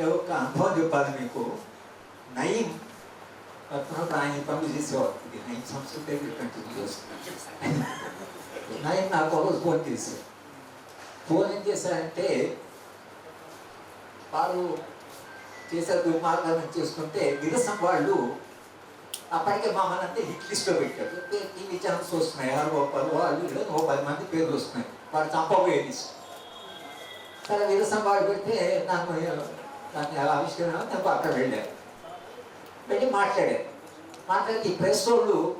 ఒక అనుభవం చెప్పాలి మీకు? నయం అప్పుడు ఆయన పనులు చేసేవారు ఇది నయం సంస్కృతి కంటిన్యూ చేస్తున్నాను నైన్ నాకు ఒకరోజు ఫోన్ చేశారు. ఫోన్ ఏం చేశారంటే వాళ్ళు చేసే దుర్మార్గాలను చేసుకుంటే విరసం వాళ్ళు అప్పటికే మమ్మల్ని అంతా హిట్ లిస్ట్లో పెట్టారు. టీవీ ఛానల్స్ వస్తున్నాయి. ఆరు గోపాలు వాళ్ళు వీళ్ళు ఓ పది మంది పేర్లు వస్తున్నాయి. వాడు చంపబోయే లిస్ట్. సరే విరసం వాళ్ళు పెడితే నాకు దాన్ని ఆవిష్కరణ నేను అక్కడ వెళ్ళారు. వెళ్ళి మాట్లాడారు. మాట్లాడితే ఈ ప్రెస్ వాళ్ళు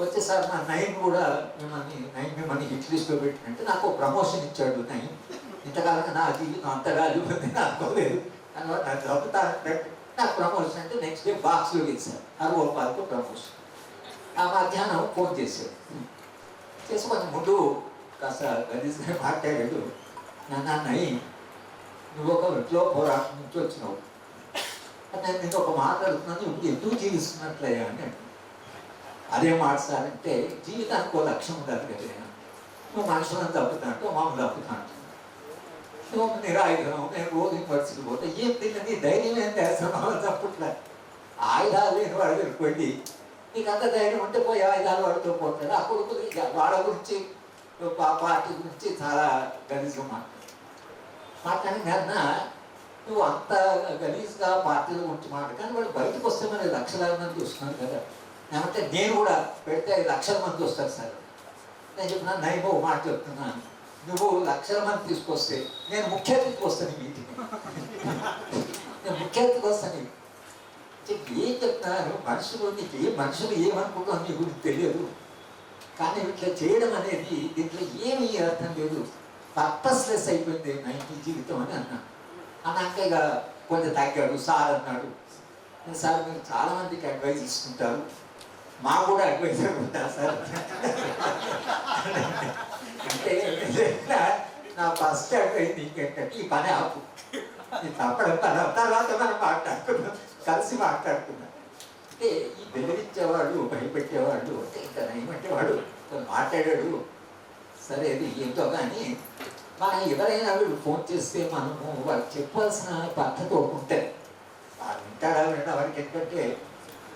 వచ్చేసారి నా నైన్ కూడా మిమ్మల్ని నైన్ మిమ్మల్ని హిట్ లిస్ట్లో పెట్టినట్టు నాకు ప్రమోషన్ ఇచ్చాడు నైన్ ఇంతకాలంగా నా అది అంతగా ఉంది అనుకోలేదు అన్నమాట నాకు దొరుకుతా నాకు ప్రమోషన్ అంటే నెక్స్ట్ డే బాక్స్లో వేశారు అరవై రూపాయలకు ప్రమోషన్. ఆ మధ్యాహ్నం ఫోన్ చేశాడు. చేసి కొంచెం ముందు కాస్త గలీజ్గా మాట్లాడాడు. నాన్న నైన్ నువ్వు ఒక ఇంట్లో పోరాటం నుంచి వచ్చినావు నేను నేను ఒక మాట్లాడుతున్నాను ఇప్పుడు ఎందుకు జీవిస్తున్నట్లయ్యా అని అంటున్నాను. అదే మాట సార్ అంటే జీవితానికి ఒక లక్ష్యం ఉండాలి కదా నువ్వు మనుషులను తప్పుతాంటో మామూలు తప్పుతాంటు నువ్వు నిరాయుధం నేను రోజు పరిస్థితి పోతే. ఏం తిన్నది ధైర్యం ఏం చేస్తున్నావు తప్పట్లే ఆయుధాలు లేని వాడు వెళ్ళిపోయి నీకు అంత ధైర్యం ఉంటే పోయి ఆయుధాలు వాడుతూ పోతాడు ఆ కొడుకు వాళ్ళ గురించి పార్టీ గురించి చాలా గలీజ్గా మాట్లాడు మాట్లాడి నువ్వు అంత గలీజ్గా పార్టీల గురించి మాట కానీ వాళ్ళు బయటకు వస్తే మరి లక్షలాది మంది వస్తున్నారు కదా. లేకపోతే నేను కూడా పెడితే ఐదు లక్షల మంది వస్తారు సార్. నేను చెప్పిన నైబో మాట చెప్తున్నాను నువ్వు లక్షల మంది తీసుకొస్తే నేను ముఖ్య అతిథికి వస్తాను మీటింగ్. నేను ముఖ్య అతిథికి వస్తాను చెప్పి ఏం చెప్తున్నారు మనుషులు నీకు ఏ మనుషులు ఏమనుకుంటున్నావు నీ గురించి తెలియదు. కానీ ఇట్లా చేయడం అనేది దీంట్లో ఏమీ అర్థం లేదు. పర్పస్లెస్ అయిపోయింది నా ఇంటి జీవితం అని అన్నాను అన్నాక ఇక కొంచెం తగ్గాడు సార్ అన్నాడు. సార్ మీరు చాలా మందికి అడ్వైజ్ ఇస్తుంటారు. మా కూడా అడ్వైజ్ ఉంటారు సార్? అంటే నా ఫస్ట్ అడ్వైజ్ నీకేంటంటే ఈ పని ఆపు. ఈ తప్పడం పని తర్వాత మనం మాట్లాడుకున్నాం కలిసి మాట్లాడుకున్నాం అంటే ఈ బెదిరించేవాడు భయపెట్టేవాడు అంటే ఇంకా ఏమంటేవాడు మాట్లాడాడు. సరే అది ఏంటో కానీ మనం ఎవరైనా వీళ్ళు ఫోన్ చేస్తే మనము వాళ్ళకి చెప్పాల్సిన పద్ధతి ఒకటి ఉంటుంది. వాళ్ళు వింటారా వింటా వాడికి ఏంటంటే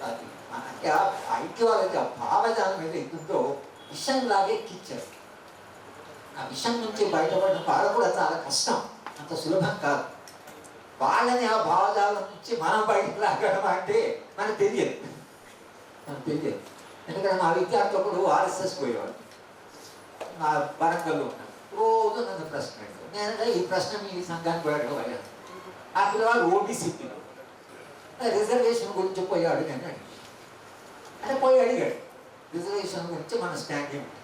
అది మనకి ఆ ఐటీ వాళ్ళకి ఆ భావజాలం మీద ఎందుందో విషయం లాగే ఎక్కిచ్చారు ఆ విషయం నుంచి బయటపడడం వాళ్ళు కూడా చాలా కష్టం. అంత సులభం కాదు. వాళ్ళని ఆ భావజాలం నుంచి మనం బయటకు లాగడం అంటే మనకు తెలియదు. మనకు తెలియదు. ఎందుకంటే మా విద్యార్థులు ఆర్ఎస్ఎస్ పోయేవాళ్ళు. నా వరంగల్లో ఉన్నాను రోజు నన్ను ప్రశ్న అడిగాడు నేను ఈ ప్రశ్న మీ సంఘానికి పోయాడు అడిగాను ఆ పిల్లవాడు ఓబీసీ పిల్లలు రిజర్వేషన్ గురించి పోయి అడిగాను అంటే పోయి అడిగాడు. రిజర్వేషన్ గురించి మన స్టాండ్ ఏమిటి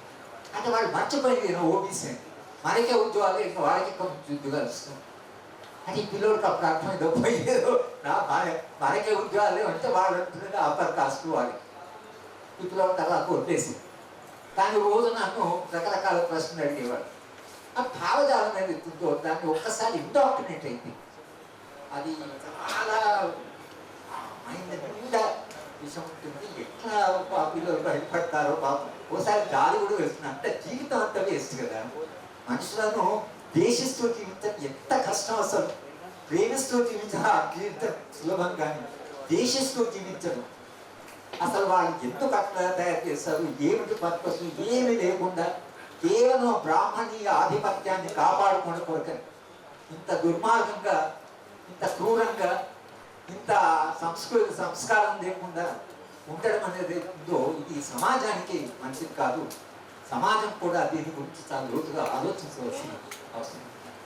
అంటే వాళ్ళు మర్చిపోయింది ఓబీసీ అని. మనకే ఉద్యోగాలు ఇంకా వాళ్ళకి కొంచెం ఉద్యోగాలు ఇస్తాం. అది ఈ పిల్లోడికి అప్పుడు అర్థమైందో పోయేదో నా మనకే ఉద్యోగాలు అంటే వాళ్ళు అంటున్నారు అప్పర్ కాస్ట్ వాళ్ళకి ఈ పిల్లోడి తర్వాత కొట్టేసి కానీ రోజు నాకు రకరకాల ప్రశ్నలు అడిగేవాడు. ఆ భావజాలం అనేది ఉందో దాన్ని ఒక్కసారి ఇండాక్టినేట్ అయింది. అది చాలా మైండ్ నిండా విషం ఉంటుంది ఎట్లా పాపిలో భయపడతారో పాపం. ఓసారి గాలి కూడా వేస్తుంది అంటే జీవితం అంతా వేస్ట్ కదా. మనుషులను దేశిస్తూ జీవితం ఎంత కష్టం అసలు. ప్రేమిస్తూ జీవించడం ఆ జీవితం సులభం కానీ దేశిస్తూ జీవించడం. వాళ్ళు ఎందుకు అట్లా తయారు చేస్తారు ఏమిటి పర్పస్ ఏమి లేకుండా కేవలం బ్రాహ్మణీయ ఆధిపత్యాన్ని కాపాడుకోవడం కొరకని. ఇంత దుర్మార్గంగా ఇంత క్రూరంగా ఇంత సంస్కృతి సంస్కారం లేకుండా ఉండడం అనేది ఉందో ఇది సమాజానికి మంచిది కాదు. సమాజం కూడా దీని గురించి చాలా లోతుగా ఆలోచించవలసిన అవసరం.